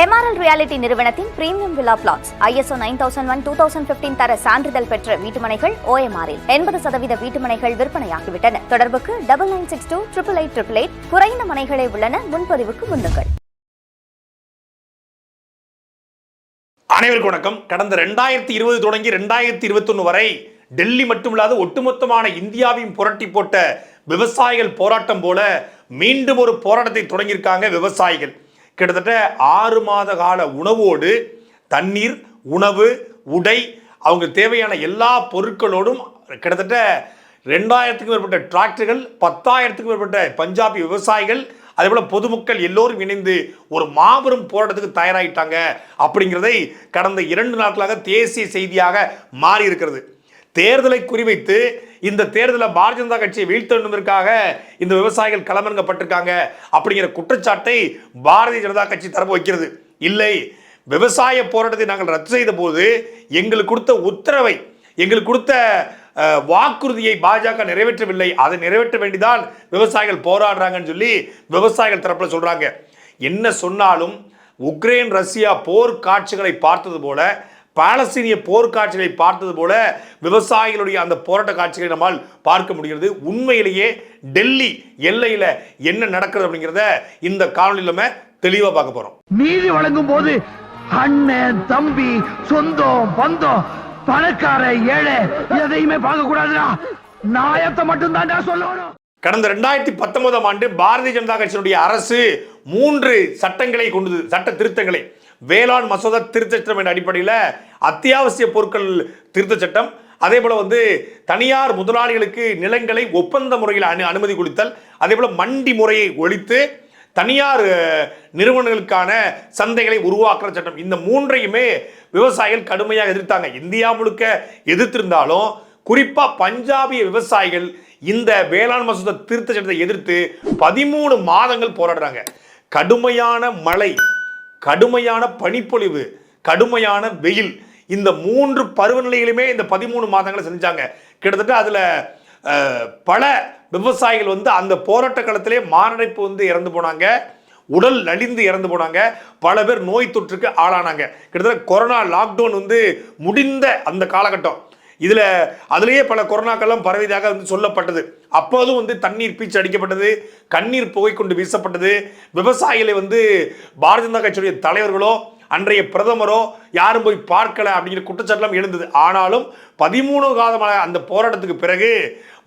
MRL reality நிறுவனத்தின் premium விழா flats ISO nine thousand one two thousand fifteen தர சான்றிதழ் பெற்ற வீட்டுமனைகள் ஓஎம்ஆரில் எண்பது சதவீத வீட்டுமனைகள் விற்பனையாகிவிட்டன. தொடர்புக்கு double nine six two triple eight triple eight குறைந்த மனைகளே உள்ளன. முன்பதிவுக்கு முன்னுங்கள். அனைவருக்கும் வணக்கம். கடந்த ரெண்டாயிரத்தி இருபது தொடங்கி ரெண்டாயிரத்தி இருபத்தொன்னு வரை டெல்லி மட்டுமில்லாத ஒட்டுமொத்தமான இந்தியாவையும் புரட்டி போட்ட விவசாயிகள் போராட்டம் போல மீண்டும் ஒரு போராட்டத்தை தொடங்கியிருக்காங்க விவசாயிகள். கிட்டத்தட்ட ஆறு மாத கால உணவோடு தண்ணீர் உணவு உடை அவங்க தேவையான எல்லா பொருட்களோடும் கிட்டத்தட்ட ரெண்டாயிரத்துக்கும் மேற்பட்ட டிராக்டர்கள் பத்தாயிரத்துக்கும் மேற்பட்ட பஞ்சாபி விவசாயிகள் அதேபோல் பொதுமக்கள் எல்லோரும் இணைந்து ஒரு மாபெரும் போராட்டத்துக்கு தயாராகிட்டாங்க அப்படிங்கிறதை கடந்த இரண்டு நாட்களாக தேசிய செய்தியாக மாறி இருக்கிறது தேர்தலை குறிவைத்து இந்த தேர்தலில் பாரதிய ஜனதா கட்சியை வீழ்த்தணுவதற்காக இந்த விவசாயிகள் களமிறங்கப்பட்டிருக்காங்க அப்படிங்கிற குற்றச்சாட்டை பாரதிய ஜனதா கட்சி தரப்பு வைக்கிறது. இல்லை விவசாய போராட்டத்தை நாங்கள் ரத்து செய்த போது எங்களுக்கு கொடுத்த உத்தரவை எங்களுக்கு கொடுத்த வாக்குறுதியை பாஜக நிறைவேற்றவில்லை. அதை நிறைவேற்ற வேண்டிதான் விவசாயிகள் போராடுறாங்கன்னு சொல்லி விவசாயிகள் தரப்புல சொல்றாங்க. என்ன சொன்னாலும் உக்ரைன் ரஷ்யா போர் காட்சிகளை பார்த்தது போல பாலஸ்தீனிய போர் காட்சிகளை பார்த்தது போல விவசாயிகளுடைய அந்த போராட்ட காட்சிகளை நம்மால் பார்க்க முடிகிறது. உண்மையிலேயே டெல்லி எல்லையில என்ன நடக்கிறது அப்படிங்கிறத இந்த காணொலியில் நம்ம தெளிவாக பார்க்க போறோம். நீதி வழங்கும் போது அண்ணன் தம்பி சொந்தம் பந்தம் பணக்கார ஏழை எதையுமே பார்க்க கூடாதுடா. நாயத்தை மட்டும் சொல்லணும். கடந்த ரெண்டாயிரத்தி பத்தொன்பதாம் ஆண்டு பாரதிய ஜனதா கட்சியினுடைய அரசு மூன்று சட்டங்களை கொண்டு சட்ட திருத்தங்களை வேளாண் மசோதா திருத்த சட்டம் என்ற அடிப்படையில் அத்தியாவசிய பொருட்கள் திருத்த சட்டம். அதே போல் வந்து தனியார் முதலாளிகளுக்கு நிலங்களை ஒப்பந்த முறையில் அனு அனுமதி கொடுத்தல் அதே போல் மண்டி முறையை ஒழித்து தனியார் நிறுவனங்களுக்கான சந்தைகளை உருவாக்குற சட்டம். இந்த மூன்றையுமே விவசாயிகள் கடுமையாக எதிர்த்தாங்க. இந்தியா முழுக்க எதிர்த்திருந்தாலும் குறிப்பாக பஞ்சாபிய விவசாயிகள் இந்த வேளாண் மசோதா திருத்த சட்டத்தை எதிர்த்து பதிமூணு மாதங்கள் போராடுறாங்க. கடுமையான மழை கடுமையான பனிப்பொழிவு கடுமையான வெயில். இந்த மூன்று பருவநிலைகளுமே இந்த பதிமூணு மாதங்களை செஞ்சாங்க. கிட்டத்தட்ட அதில் பல விவசாயிகள் வந்து அந்த போராட்ட காலத்திலே மாரடைப்பு வந்து இறந்து போனாங்க. உடல் நலிந்து இறந்து போனாங்க. பல பேர் நோய் தொற்றுக்கு ஆளானாங்க. கிட்டத்தட்ட கொரோனா லாக்டவுன் வந்து முடிந்த அந்த காலகட்டம். இதில் அதுலேயே பல கொரோனாக்கள்லாம் பரவியதாக வந்து சொல்லப்பட்டது. அப்போதும் வந்து தண்ணீர் பீச்சு அடிக்கப்பட்டது கண்ணீர் புகை கொண்டு வீசப்பட்டது. விவசாயிகளை வந்து பாரதிய ஜனதா கட்சியுடைய தலைவர்களோ அன்றைய பிரதமரோ யாரும் போய் பார்க்கல அப்படிங்கிற குற்றச்சாட்டுலாம் எழுந்தது. ஆனாலும் பதிமூணு காலமான அந்த போராட்டத்துக்கு பிறகு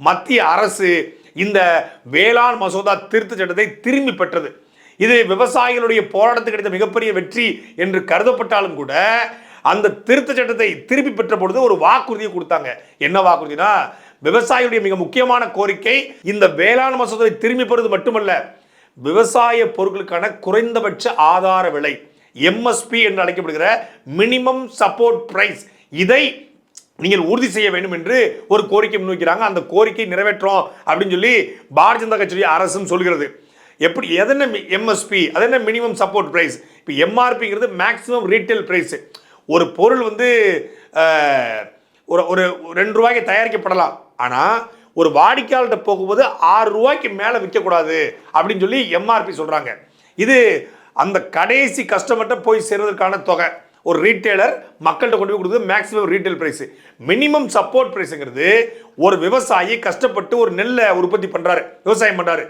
மத்திய அரசு இந்த வேளாண் மசோதா திருத்த சட்டத்தை திரும்பி பெற்றது. இது விவசாயிகளுடைய போராட்டத்துக்கு கிடைத்த மிகப்பெரிய வெற்றி என்று கருதப்பட்டாலும் கூட அந்த திருத்த சட்டத்தை திருப்பி பெற்ற பொழுது ஒரு வாக்குறுதியை கொடுத்தாங்க. என்ன வாக்குறுதினா விவசாயியுடைய மிக முக்கியமான கோரிக்கை இந்த வேளாண் மசோதாவை திரும்பி பெறுவது மட்டுமல்ல விவசாய பொருட்களுக்கான குறைந்தபட்ச ஆதார விலை எம்எஸ்பி என்று அழைக்கப்படுகிற மினிமம் சப்போர்ட் பிரைஸ் இதை நீங்கள் உறுதி செய்ய வேண்டும் என்று ஒரு கோரிக்கை முன்வைக்கிறாங்க. அந்த கோரிக்கை நிறைவேற்றோம் அப்படின்னு சொல்லி பாரதிய ஜனதா கட்சியுடைய அரசும் சொல்கிறது. எப்படி எதென்ன எம்எஸ்பி அது என்ன மினிமம் சப்போர்ட் பிரைஸ் இப்போ எம்ஆர்பிங்கிறது மேக்ஸிமம் ரீட்டைல் பிரைஸ் ஒரு பொருள் வந்து ஒரு ஒரு ரெண்டு ரூபாய்க்கு தயாரிக்கப்படலாம். ஆனால் ஒரு வாடிக்கையாளர்கிட்ட போகும்போது ஆறு ரூபாய்க்கு மேலே விற்கக்கூடாது அப்படின்னு சொல்லி எம்ஆர்பி சொல்கிறாங்க இது அந்த கடைசி கஸ்டமர்கிட்ட போய் சேர்வதற்கான தொகை. ஒரு ரீட்டைலர் மக்கள்கிட்ட கொண்டு போய் கொடுக்குறது maximum retail price minimum support பிரைஸுங்கிறது ஒரு விவசாயி கஷ்டப்பட்டு ஒரு நெல்லை உற்பத்தி பண்ணுறாரு விவசாயம் பண்ணுறாரு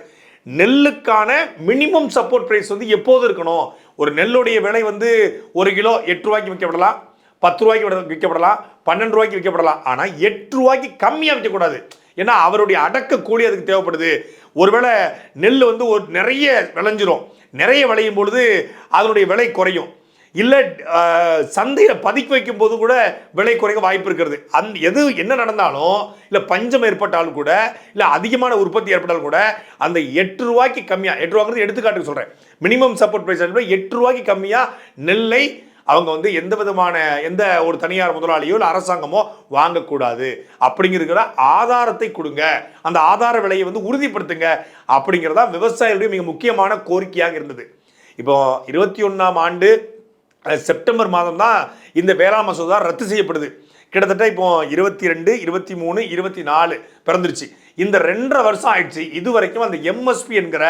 நெல்லுக்கான மினிமம் சப்போர்ட் ப்ரைஸ் வந்து எப்போது இருக்கணும்? ஒரு நெல்லுடைய விலை வந்து ஒரு கிலோ எட்டு ரூபாய்க்கு விற்கப்படலாம் பத்து ரூபாய்க்கு விட- விற்கப்படலாம் பன்னெண்டு ரூபாய்க்கு விற்கப்படலாம். ஆனால் எட்டு ரூபாய்க்கு கம்மியாக விற்கக்கூடாது. ஏன்னா அவருடைய அடக்க கூலி அதுக்கு தேவைப்படுது. ஒருவேளை நெல் வந்து ஒரு நிறைய விளைஞ்சிரும். நிறைய விளையும் பொழுது அதனுடைய விலை குறையும். இல்லை சந்தையில் பதுக்கி வைக்கும் போது கூட விலை குறைக்க வாய்ப்பு இருக்கிறது. அந் எது என்ன நடந்தாலும் இல்லை பஞ்சம் ஏற்பட்டாலும் கூட இல்லை அதிகமான உற்பத்தி ஏற்பட்டாலும் கூட அந்த எட்டு ரூபாய்க்கு கம்மியாக எட்டு ரூபாங்கிறது எடுத்துக்காட்டுக்கு சொல்கிறேன் மினிமம் சப்போர்ட் ப்ரைஸ் எட்டு ரூபாய்க்கு கம்மியாக நெல்லை அவங்க வந்து எந்த விதமான எந்த ஒரு தனியார் முதலாளியோ இல்லை அரசாங்கமோ வாங்கக்கூடாது. அப்படிங்கிற ஆதாரத்தை கொடுங்க. அந்த ஆதார விலையை வந்து உறுதிப்படுத்துங்க. அப்படிங்கிறதா விவசாயிகளுடைய மிக முக்கியமான கோரிக்கையாக இருந்தது. இப்போ இருபத்தி ஒன்றாம் ஆண்டு செப்டம்பர் மாதம் தான் இந்த வேளாண் மசோதா ரத்து செய்யப்படுது. கிட்டத்தட்ட இப்போ இருபத்தி ரெண்டு இருபத்தி மூணு இருபத்தி நாலு பிறந்துருச்சு. இந்த ரெண்டரை வருஷம் ஆயிடுச்சு. இது வரைக்கும் அந்த எம்எஸ்பி என்கிற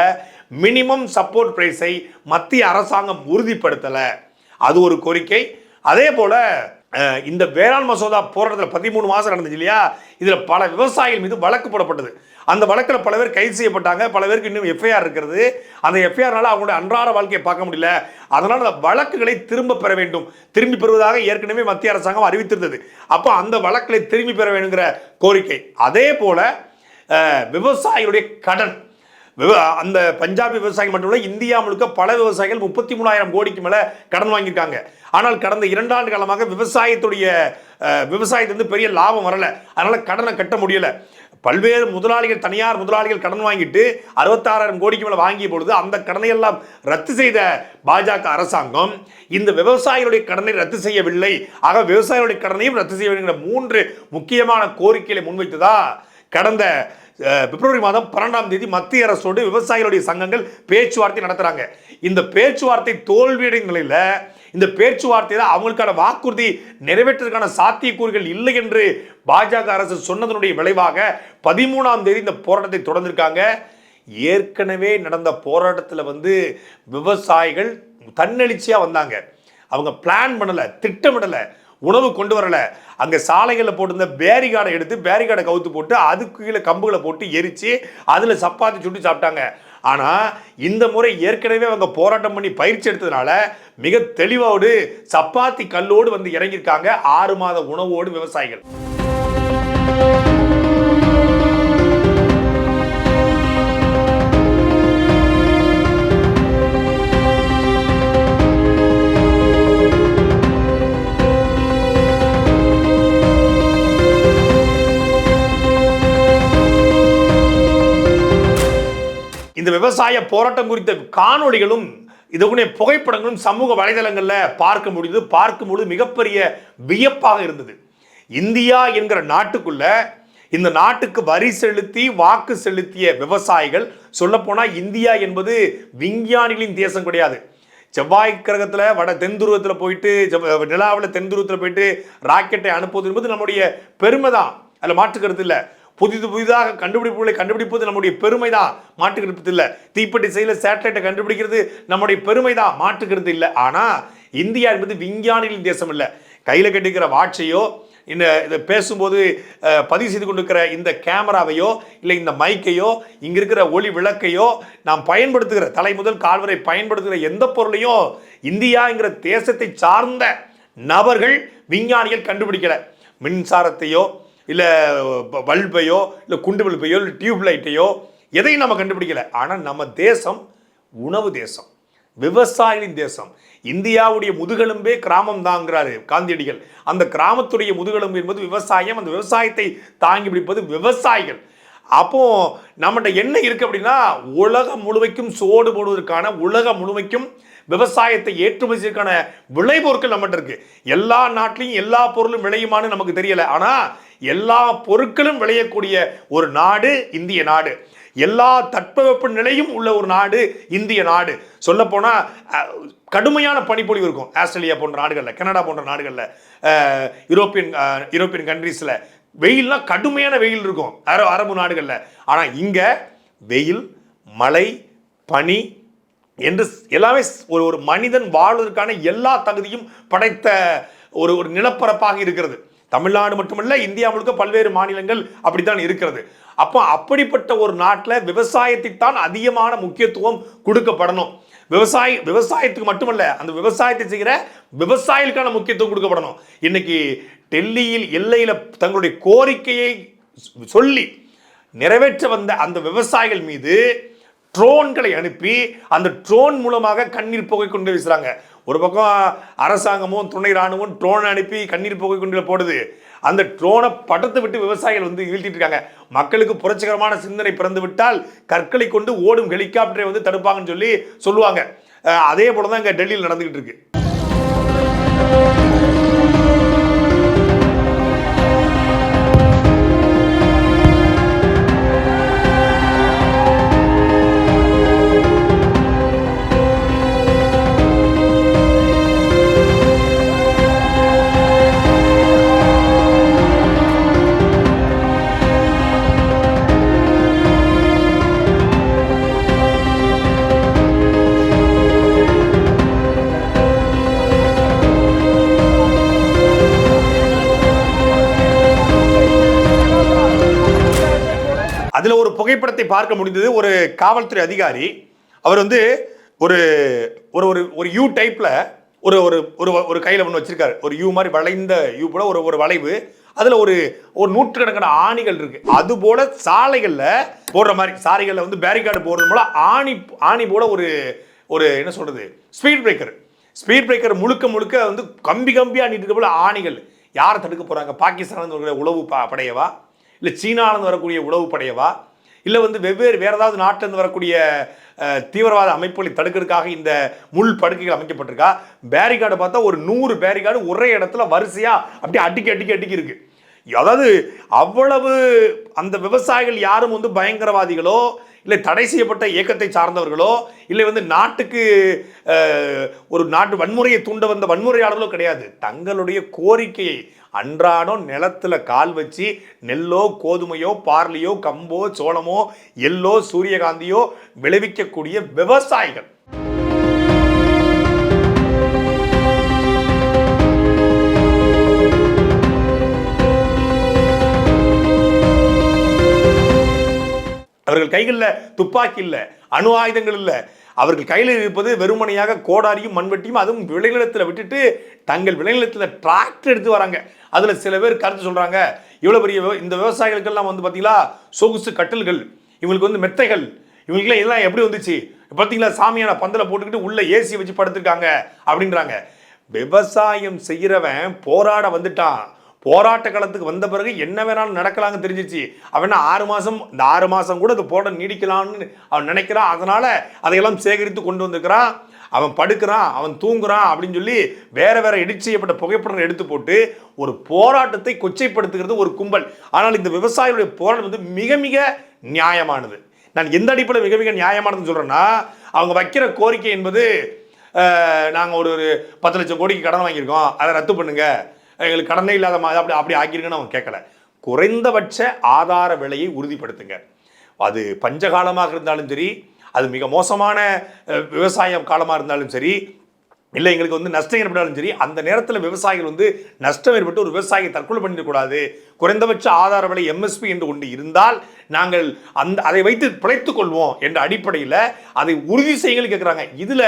மினிமம் சப்போர்ட் ப்ரைஸை மத்திய அரசாங்கம் உறுதிப்படுத்தலை. அது ஒரு கோரிக்கை. அதே போல் இந்த வேளாண் மசோதா போராட்டத்தில் பதிமூணு மாதம் நடந்துச்சு இல்லையா? இதில் பல விவசாயிகள் மீது வழக்கு போடப்பட்டது. அந்த வழக்கில் பல பேர் கைது செய்யப்பட்டாங்க. பல பேருக்கு இன்னும் எஃப்ஐஆர் இருக்கிறது. அந்த எஃப்ஐஆர்னால அவங்களுடைய அன்றாட வாழ்க்கையை பார்க்க முடியல. அதனால் அந்த வழக்குகளை திரும்ப பெற வேண்டும். திரும்பி பெறுவதாக ஏற்கனவே மத்திய அரசாங்கம் அறிவித்திருந்தது. அப்போ அந்த வழக்குகளை திரும்பி பெற வேணுங்கிற கோரிக்கை. அதே போல விவசாயிகளுடைய கடன். அந்த பஞ்சாபி விவசாயிகள் மட்டுமல்ல இந்தியா முழுக்க பல விவசாயிகள் முப்பத்தி மூணாயிரம் கோடிக்கு மேல கடன் வாங்கியிருக்காங்க. ஆனால் கடந்த இரண்டாண்டு காலமாக விவசாயத்துடைய அஹ், விவசாயத்திலிருந்து பெரிய லாபம் வரல. அதனால கடனை கட்ட முடியல. பல்வேறு முதலாளிகள் தனியார் முதலாளிகள் கடன் வாங்கிட்டு அறுபத்தாறாயிரம் கோடிக்கு மேலே வாங்கிய பொழுது அந்த கடனை எல்லாம் ரத்து செய்த பாஜக அரசாங்கம் இந்த விவசாயிகளுடைய கடனை ரத்து செய்யவில்லை. ஆக விவசாயிகளுடைய கடனையும் ரத்து செய்ய வேண்டும் மூன்று முக்கியமான கோரிக்கைகளை முன்வைத்ததா? கடந்த பிப்ரவரி மாதம் பன்னெண்டாம் தேதி மத்திய அரசோடு விவசாயிகளுடைய சங்கங்கள் பேச்சுவார்த்தை நடத்துகிறாங்க இந்த பேச்சுவார்த்தை தோல்வியடைந்த நிலையில் இந்த பேச்சுவார்த்தையில் அவங்களுக்கான வாக்குறுதி நிறைவேற்றதுக்கான சாத்தியக்கூறுகள் இல்லை என்று பாஜக அரசு சொன்னதனுடைய விளைவாக பதிமூணாம் தேதி இந்த போராட்டத்தை தொடர்ந்திருக்காங்க. ஏற்கனவே நடந்த போராட்டத்தில் வந்து விவசாயிகள் தன்னெழுச்சியாக வந்தாங்க. அவங்க பிளான் பண்ணலை திட்டமிடலை. உணவு கொண்டு வரலை. அங்கே சாலைகளில் போட்டிருந்த பேரிகார்டை எடுத்து பேரிகார்டை கவுத்து போட்டு அதுக்கு கீழே கம்புகளை போட்டு எரித்து அதில் சப்பாத்தி சுட்டு சாப்பிட்டாங்க. ஆனால் இந்த முறை ஏற்கனவே அவங்க போராட்டம் பண்ணி பயிற்சி எடுத்ததுனால மிக தெளிவோடு சப்பாத்தி கல்லோடு வந்து இறங்கியிருக்காங்க. ஆறு மாத உணவோடு விவசாயிகள். விவசாய போராட்டம் குறித்த காணொளிகளும் இதுக்குரிய புகைப்படங்களும் சமூக வலைதளங்களில் பார்க்க முடியுது பார்க்கும் பொழுது மிகப்பெரிய வியப்பாக இருந்தது. இந்தியா என்கிற நாட்டுக்குள்ள இந்த நாட்டுக்கு வரி செலுத்தி வாக்கு செலுத்திய விவசாயிகள் சொல்லப்போனால் இந்தியா என்பது விஞ்ஞானிகளின் தேசம் கிடையாது. செவ்வாய் கிரகத்தில் வட தென் துருவத்தில் போயிட்டு நிலாவில் தென் துருவத்தில் போயிட்டு ராக்கெட்டை அனுப்புவது என்பது நம்முடைய பெருமை தான் அதில் மாற்று கருத்து இல்லை. புதிது புதிதாக கண்டுபிடிப்புகளை கண்டுபிடிப்பது நம்முடைய பெருமை தான் இல்லை. தீப்பெட்டி செயல சேட்டலைட்டை கண்டுபிடிக்கிறது நம்முடைய பெருமை தான் இல்லை. ஆனால் இந்தியா என்பது விஞ்ஞானிகளின் தேசம் இல்லை. கையில் கட்டிக்கிற வாட்சையோ இந்த இதை பேசும்போது பதிவு செய்து கொண்டிருக்கிற இந்த கேமராவையோ இல்லை இந்த மைக்கையோ இங்கே இருக்கிற ஒளி விளக்கையோ நாம் பயன்படுத்துகிற தலை முதல் கால்வரை பயன்படுத்துகிற எந்த பொருளையும் இந்தியாங்கிற தேசத்தை சார்ந்த நபர்கள் விஞ்ஞானிகள் கண்டுபிடிக்கல. மின்சாரத்தையோ இல்லை பல்பையோ இல்லை குண்டு பல்பையோ இல்லை டியூப் லைட்டையோ எதையும் நம்ம கண்டுபிடிக்கல. ஆனால் நம்ம தேசம் உணவு தேசம் விவசாயிகளின் தேசம். இந்தியாவுடைய முதுகெலும்பே கிராமம் தாங்கிறாரு காந்தியடிகள். அந்த கிராமத்துடைய முதுகெலும்பு என்பது விவசாயம். அந்த விவசாயத்தை தாங்கி பிடிப்பது விவசாயிகள். அப்போ நம்மகிட்ட என்ன இருக்கு அப்படின்னா உலகம் முழுமைக்கும் சோடு போடுவதற்கான உலகம் முழுமைக்கும் விவசாயத்தை ஏற்றுமதிக்கான விளைபொருட்கள் நம்மகிட்ட இருக்கு. எல்லா நாட்டிலையும் எல்லா பொருளும் விளையுமான்னு நமக்கு தெரியல. ஆனா எல்லா பொருட்களும் விளையக்கூடிய ஒரு நாடு இந்திய நாடு. எல்லா தட்பவெப்ப நிலையும் உள்ள ஒரு நாடு இந்திய நாடு. சொல்ல போனா கடுமையான பனிப்பொழிவு இருக்கும். ஆஸ்திரேலியா போன்ற நாடுகளில் கனடா போன்ற நாடுகளில் யூரோப்பியன் யூரோப்பியன் கண்ட்ரீஸில் வெயில்லாம் கடுமையான வெயில் இருக்கும். அரபு நாடுகளில். ஆனால் இங்கே வெயில் மழை பனி என்று எல்லாமே ஒரு ஒரு மனிதன் வாழ்வதற்கான எல்லா தகுதியும் படைத்த ஒரு ஒரு நிலப்பரப்பாக இருக்கிறது. தமிழ்நாடு மட்டுமல்ல இந்தியா முழுக்க பல்வேறு மாநிலங்கள் அப்படித்தான் இருக்கிறது. அப்போ அப்படிப்பட்ட ஒரு நாட்டில் விவசாயத்துக்கு தான் அதிகமான முக்கியத்துவம் கொடுக்கப்படணும். விவசாய விவசாயத்துக்கு மட்டுமல்ல அந்த விவசாயத்தை செய்கிற விவசாயிகளுக்கான முக்கியத்துவம் கொடுக்கப்படணும். இன்னைக்கு டெல்லியில் எல்லையில் தங்களுடைய கோரிக்கையை சொல்லி நிறைவேற்ற வந்த அந்த விவசாயிகள் மீது ட்ரோன்களை அனுப்பி அந்த ட்ரோன் மூலமாக கண்ணீர் புகை கொண்டு வீசுறாங்க. ஒரு பக்கம் அரசாங்கமும் துணை ராணுவம் ட்ரோன் அனுப்பி கண்ணீர் புகை கொண்டு போடுது. அந்த ட்ரோனை படத்தை விட்டு விவசாயிகள் வந்து வீழ்த்திட்டு இருக்காங்க. மக்களுக்கு புரட்சிகரமான சிந்தனை பிறந்து விட்டால் கற்களை கொண்டு ஓடும் ஹெலிகாப்டரை வந்து தடுப்பாங்கன்னு சொல்லி சொல்லுவாங்க. அதே போல தான் இங்கே டெல்லியில் நடந்துகிட்டு இருக்கு. புகைப்படத்தை பார்க்க முடிந்தது ஒரு காவல்துறை அதிகாரி. அவர் வந்து ஒரு ஒரு ஒரு ஒரு யூ டைப்பில் ஒரு ஒரு ஒரு ஒரு கையில் ஒன்று வச்சிருக்காரு. ஒரு யூ மாதிரி வளைந்த யூ போல ஒரு ஒரு வளைவு. அதில் ஒரு ஒரு நூற்றுக்கணக்கான ஆணிகள் இருக்கு. அது போல சாலைகளில் போடுற மாதிரி சாலைகளில் வந்து பேரிகார்டு போடுறது போல் ஆணி ஆணி போல ஒரு ஒரு என்ன சொல்றது? ஸ்பீட் பிரேக்கர் ஸ்பீட் பிரேக்கர் முழுக்க முழுக்க வந்து கம்பி கம்பியாக நீட்டு போல ஆணிகள். யாரை தடுக்க போகிறாங்க பாகிஸ்தான்லேருந்து வருகிற உளவு படையவா? இல்லை சீனாலேருந்து வரக்கூடிய உளவு படையவா? இல்லை வந்து வெவ்வேறு வேறு ஏதாவது நாட்டிலேருந்து வரக்கூடிய தீவிரவாத அமைப்புகளை தடுக்கிறதுக்காக இந்த முள் படுக்கைகள் அமைக்கப்பட்டிருக்கா? பேரிகார்டு பார்த்தா ஒரு நூறு பேரிகார்டு ஒரே இடத்துல வரிசையாக அப்படியே அடிக்கி அடிக்கி அடிக்கி இருக்கு. அதாவது அவ்வளவு அந்த விவசாயிகள் யாரும் வந்து பயங்கரவாதிகளோ இல்லை தடை செய்யப்பட்ட இயக்கத்தை சார்ந்தவர்களோ இல்லை வந்து நாட்டுக்கு ஒரு நாட்டு வன்முறையை தூண்ட வந்த வன்முறையாளர்களோ கிடையாது. தங்களுடைய கோரிக்கையை அன்றாடம் நிலத்தில் கால் வச்சு நெல்லோ கோதுமையோ பார்லியோ கம்போ சோளமோ எல்லோ சூரியகாந்தியோ விளைவிக்கக்கூடிய விவசாயிகள். அவர்கள் கைகளில் துப்பாக்கி இல்லை அணு ஆயுதங்கள் இல்லை. அவர்கள் கையில் இருப்பது வெறுமனையாக கோடாரியும் மண்வெட்டியும் அதுவும் விளைநிலத்தில் விட்டுட்டு தங்கள் விளைநிலத்தில் டிராக்டர் எடுத்து வராங்க. அதில் சில பேர் கருத்து சொல்கிறாங்க இவ்வளோ பெரிய விவ- இந்த விவசாயிகளுக்கெல்லாம் வந்து பார்த்தீங்களா சொகுசு கட்டில்கள் இவங்களுக்கு வந்து மெத்தைகள் இவங்களுக்குலாம் இதெல்லாம் எப்படி வந்துச்சு? பார்த்தீங்களா சாமியான பந்தலை போட்டுக்கிட்டு உள்ள ஏசி வச்சு படுத்துருக்காங்க அப்படின்றாங்க. விவசாயம் செய்கிறவன் போராட வந்துட்டான். போராட்ட காலத்துக்கு வந்த பிறகு என்ன வேணாலும் நடக்கலாம்னு தெரிஞ்சிச்சு. அவன் ஆறு மாதம் இந்த ஆறு மாதம் கூட அது போட நீடிக்கலாம்னு அவன் நினைக்கிறான். அதனால் அதையெல்லாம் சேகரித்து கொண்டு வந்திருக்கிறான். அவன் படுக்கிறான் அவன் தூங்குறான் அப்படின்னு சொல்லி வேற வேற எடிட் செய்யப்பட்ட புகைப்படம் எடுத்து போட்டு ஒரு போராட்டத்தை கொச்சைப்படுத்துகிறது ஒரு கும்பல். ஆனால் இந்த விவசாயிகளுடைய போராட்டம் வந்து மிக மிக நியாயமானது. நான் எந்த அடிப்படையில் மிக மிக நியாயமானதுன்னு சொல்கிறேன்னா அவங்க வைக்கிற கோரிக்கை என்பது நாங்கள் ஒரு ஒரு பத்து லட்சம் கோடிக்கு கடன் வாங்கியிருக்கோம் அதை ரத்து பண்ணுங்கள் எங்களுக்கு கடனே இல்லாத மாதிரி அப்படி அப்படி ஆக்கியிருக்குன்னு அவங்க கேட்கல. குறைந்தபட்ச ஆதார விலையை உறுதிப்படுத்துங்க. அது பஞ்சகாலமாக இருந்தாலும் சரி அது மிக மோசமான விவசாயம் காலமாக இருந்தாலும் சரி இல்லை எங்களுக்கு வந்து நஷ்டம் ஏற்பட்டாலும் சரி அந்த நேரத்தில் விவசாயிகள் வந்து நஷ்டம் ஏற்பட்டு ஒரு விவசாயியை தற்கொலை பண்ணிடக்கூடாது குறைந்தபட்ச ஆதார விலை எம்எஸ்பி என்று ஒன்று இருந்தால் நாங்கள் அந்த அதை வைத்து பிழைத்துக் கொள்வோம் என்ற அடிப்படையில் அதை உறுதி செய்யுங்கள் கேட்குறாங்க இதில்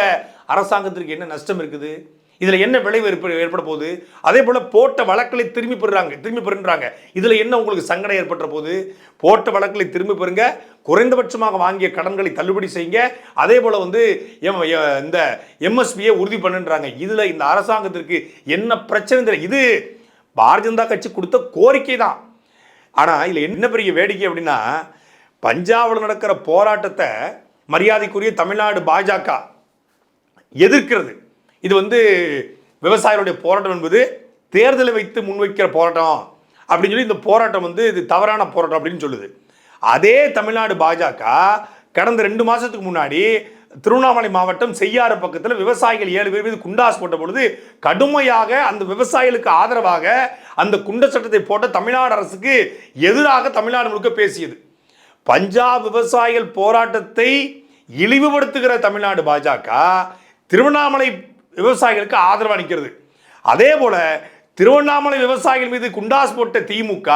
அரசாங்கத்திற்கு என்ன நஷ்டம் இருக்குது? இதில் என்ன விளைவு ஏற்ப ஏற்பட போகுது? அதே போல் போட்ட வழக்களை திரும்பி பெறுறாங்க திரும்பி பெறுன்றாங்க. இதில் என்ன உங்களுக்கு சங்கடம் ஏற்பட்ட போகுது போட்ட வழக்களை திரும்பி பெறுங்க. குறைந்தபட்சமாக வாங்கிய கடன்களை தள்ளுபடி செய்யுங்க. அதே போல் வந்து எம் இந்த எம்எஸ்பியை உறுதி பண்ணுன்றாங்க. இதில் இந்த அரசாங்கத்திற்கு என்ன பிரச்சனை தெரியல. இது பாரதிய ஜனதா கட்சி கொடுத்த கோரிக்கை தான். ஆனால் இதில் என்ன பெரிய வேடிக்கை அப்படின்னா பஞ்சாபில் நடக்கிற போராட்டத்தை மரியாதைக்குரிய தமிழ்நாடு பாஜக எதிர்க்கிறது. இது வந்து விவசாயிகளுடைய போராட்டம் என்பது தேர்தலை வைத்து முன்வைக்கிற போராட்டம் அப்படின்னு சொல்லி இந்த போராட்டம் வந்து இது தவறான போராட்டம் அப்படின்னு சொல்லுது. அதே தமிழ்நாடு பாஜக கடந்த ரெண்டு மாதத்துக்கு முன்னாடி திருவண்ணாமலை மாவட்டம் செய்யாறு பக்கத்தில் விவசாயிகள் ஏழு பேர் மீது குண்டாஸ் போட்ட பொழுது கடுமையாக அந்த விவசாயிகளுக்கு ஆதரவாக அந்த குண்ட சட்டத்தை போட்ட தமிழ்நாடு அரசுக்கு எதிராக தமிழ்நாடு முழுக்க பேசியது. பஞ்சாப் விவசாயிகள் போராட்டத்தை இழிவுபடுத்துகிற தமிழ்நாடு பாஜக திருவண்ணாமலை விவசாயிகளுக்கு ஆதரவாக நிற்கிறது அதே போல் திருவண்ணாமலை விவசாயிகள் மீது குண்டாஸ் போட்ட திமுக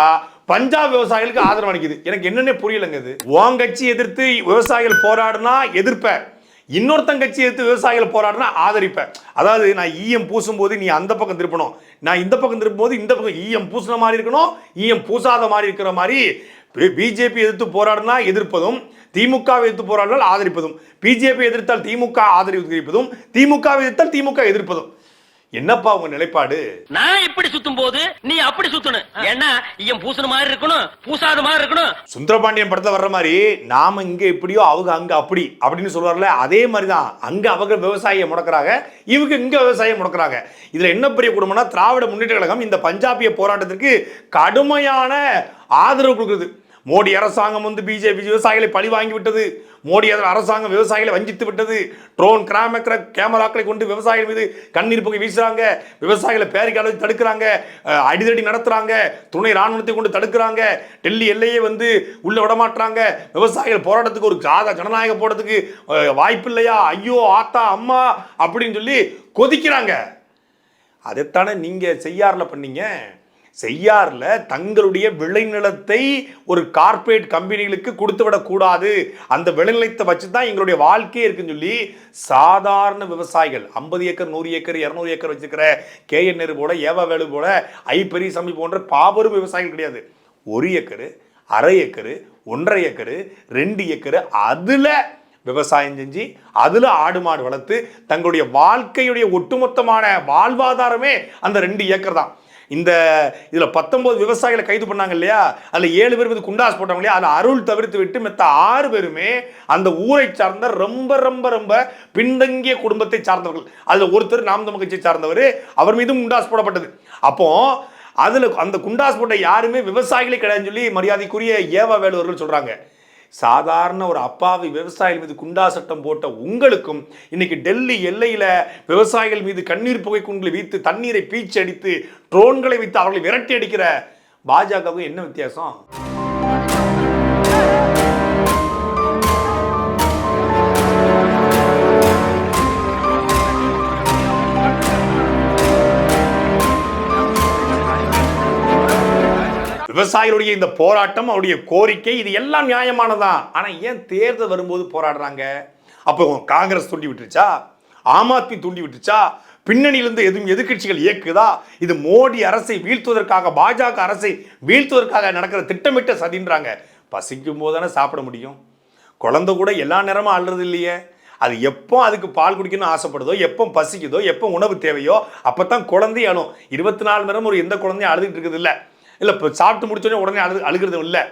பஞ்சாப் விவசாயிகளுக்கு ஆதரவு அளிக்குது. எனக்கு என்னென்ன புரியலங்க இது. உன் கட்சி எதிர்த்து விவசாயிகள் போராடினா எதிர்ப்ப. இன்னொருத்தன் கட்சி எதிர்த்து விவசாயிகள் போராடினா ஆதரிப்பேன் அதாவது நான் ஈயம் பூசும்போது நீ அந்த பக்கம் திருப்பணும். நான் இந்த பக்கம் திருப்பும்போது இந்த பக்கம் ஈயம் பூசின மாதிரி இருக்கணும். ஈயம் பூசாத மாதிரி இருக்கிற மாதிரி பிஜேபி எதிர்த்து போராடினா எதிர்ப்பதும் திமுக வை எதிர்த்து போராடினால் ஆதரிப்பதும். பிஜேபி எதிர்த்தால் திமுக ஆதரவு தெரிவிப்பதும் திமுக எதிர்த்தால் திமுக எதிர்ப்பதும். என்னப்பா உங்க நிலைப்பாடு? நான் இப்படி சுத்தும் போது நீ அப்படி சுத்தணும். ஏன்னா ஐயம் பூசுன மாதிரி இருக்கணும் பூசாத மாதிரி இருக்கணும். சுந்தரபாண்டியன் படத்துல வர்ற மாதிரி நாம இங்க எப்படியோ அவங்க அங்க அப்படி அப்படின்னு சொல்றாருல அதே மாதிரி தான் அங்க அவங்க விவசாயியை முடக்குறாங்க இவங்க இங்க விவசாயம் முடக்குறாங்க. இதுல என்ன பெரிய குடும்பம்னா திராவிட முன்னேற்ற கழகம் இந்த பஞ்சாபிய போராட்டத்திற்கு கடுமையான ஆதரவு கொடுக்குது. மோடி அரசாங்கம் வந்து பிஜேபி விவசாயிகளை பழி வாங்கி விட்டது. மோடி அரசாங்கம் விவசாயிகளை வஞ்சித்து விட்டது. ட்ரோன் கிராமக்கிற கேமராக்களை கொண்டு விவசாயிகள் மீது கண்ணீர் புகை வீசுறாங்க. விவசாயிகளை பேரிக்கால தடுக்கிறாங்க. அடிதடி நடத்துறாங்க. துணை ராணுவத்தை கொண்டு தடுக்கிறாங்க. டெல்லி எல்லையே வந்து உள்ள விடமாட்டுறாங்க விவசாயிகள் போராட்டத்துக்கு ஒரு சாதா ஜனநாயக போடுறதுக்கு வாய்ப்பு இல்லையா ஐயோ ஆத்தா அம்மா அப்படின்னு சொல்லி கொதிக்கிறாங்க. அதைத்தானே நீங்கள் செய்யாரில் பண்ணீங்க? செய்யாரில் தங்களுடைய விளைநிலத்தை ஒரு கார்ப்பரேட் கம்பெனிகளுக்கு கொடுத்து விடக்கூடாது. அந்த விளைநிலத்தை வச்சு தான் எங்களுடைய வாழ்க்கையே இருக்குன்னு சொல்லி சாதாரண விவசாயிகள் ஐம்பது ஏக்கர் நூறு ஏக்கர் இரநூறு ஏக்கர் வச்சுருக்கிற கேஎன் நேரு போல ஏவா வேலு போல ஐ போன்ற பாபரும் விவசாயிகள் கிடையாது. ஒரு ஏக்கரு அரை ஏக்கரு ஒன்றரை ஏக்கரு ரெண்டு ஏக்கரு அதில் விவசாயம் செஞ்சு அதில் ஆடு மாடு வளர்த்து தங்களுடைய வாழ்க்கையுடைய ஒட்டுமொத்தமான வாழ்வாதாரமே அந்த ரெண்டு ஏக்கர் தான். இந்த இதில் பத்தொம்போது விவசாயிகளை கைது பண்ணாங்க இல்லையா? அதில் ஏழு பேர் மீது குண்டாஸ் போட்டாங்க இல்லையா? அதில் அருள் தவிர்த்து விட்டு மெத்த ஆறு பேருமே அந்த ஊரை சார்ந்த ரொம்ப ரொம்ப ரொம்ப பின்தங்கிய குடும்பத்தை சார்ந்தவர்கள். அதில் ஒருத்தர் நாம் தமிழ் கட்சியை சார்ந்தவர். அவர் மீதும் குண்டாஸ் போடப்பட்டது. அப்போ அதில் அந்த குண்டாஸ் போட்ட யாருமே விவசாயிகளே கிடையாதுன்னு சொல்லி மரியாதைக்குரிய ஏவா வேலுவர்கள் சொல்கிறாங்க சாதாரண ஒரு அப்பாவி விவசாயிகள் மீது குண்டா சட்டம் போட்ட உங்களுக்கும் இன்னைக்கு டெல்லி எல்லையில விவசாயிகள் மீது கண்ணீர் புகை குண்டு வீத்து தண்ணீரை பீச்சு அடித்து ட்ரோன்களை வைத்து அவர்களை விரட்டி அடிக்கிற பாஜகவுக்கு என்ன வித்தியாசம்? விவசாயிகளுடைய இந்த போராட்டம் அவருடைய கோரிக்கை இது எல்லாம் நியாயமானதான் ஆனால் ஏன் தேர்தல் வரும்போது போராடுறாங்க? அப்போ காங்கிரஸ் தூண்டி விட்டுருச்சா? ஆம் ஆத்மி தூண்டி விட்டுருச்சா? பின்னணியிலிருந்து எதுவும் எதிர்க்கட்சிகள் இயக்குதா? இது மோடி அரசை வீழ்த்துவதற்காக பாஜக அரசை வீழ்த்துவதற்காக நடக்கிற திட்டமிட்ட சதின்றாங்க. பசிக்கும் போது தானே சாப்பிட முடியும். குழந்தை கூட எல்லா நேரமும் அழுறது இல்லையே. அது எப்போ அதுக்கு பால் குடிக்கணும்னு ஆசைப்படுதோ எப்போ பசிக்குதோ எப்போ உணவு தேவையோ அப்போ தான் குழந்தை அழும் இருபத்தி நாலு நேரம் ஒரு எந்த குழந்தையும் அழுதுகிட்டு இருக்குது இல்லை. இல்லை இப்போ சாப்பிட்டு முடிச்சோடனே உடனே அழு அழுகிறது இல்லை.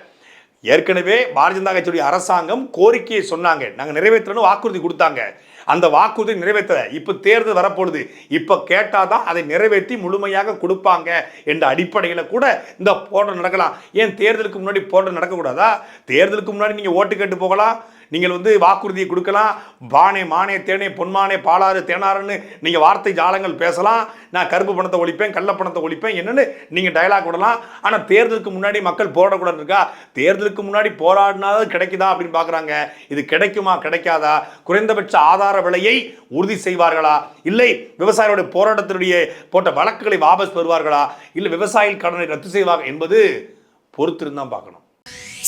ஏற்கனவே பாரதிய ஜனதா கட்சியுடைய அரசாங்கம் கோரிக்கையை சொன்னாங்க. நாங்கள் நிறைவேற்றணும் வாக்குறுதி கொடுத்தாங்க. அந்த வாக்குறுதி நிறைவேற்றல. இப்போ தேர்தல் வரப்போகுது. இப்போ கேட்டாதான் அதை நிறைவேற்றி முழுமையாக கொடுப்பாங்க என்ற அடிப்படையில் கூட இந்த போராட்டம் நடக்கலாம். ஏன் தேர்தலுக்கு முன்னாடி போராட்டம் நடக்கக்கூடாதா? தேர்தலுக்கு முன்னாடி நீங்கள் ஓட்டு கேட்டு போகலாம். நீங்கள் வந்து வாக்குறுதியை கொடுக்கலாம். பானே மானே தேனே பொன்மானே பாலாறு தேனாருன்னு நீங்கள் வார்த்தை ஜாலங்கள் பேசலாம். நான் கருப்பு பணத்தை ஒழிப்பேன் கள்ள பணத்தை ஒழிப்பேன் என்னென்னு நீங்கள் டயலாக் விடலாம். ஆனால் தேர்தலுக்கு முன்னாடி மக்கள் போராடக்கூடாது இருக்கா? தேர்தலுக்கு முன்னாடி போராடினாவது கிடைக்குதா அப்படின்னு பார்க்குறாங்க இது கிடைக்குமா கிடைக்காதா? குறைந்தபட்ச ஆதார விலையை உறுதி செய்வார்களா? இல்லை விவசாயிகளுடைய போராட்டத்தினுடைய போட்ட வழக்குகளை வாபஸ் பெறுவார்களா? இல்லை விவசாயிகள் கடனை ரத்து செய்வார்கள் என்பது பொறுத்திருந்தான் பார்க்கணும்.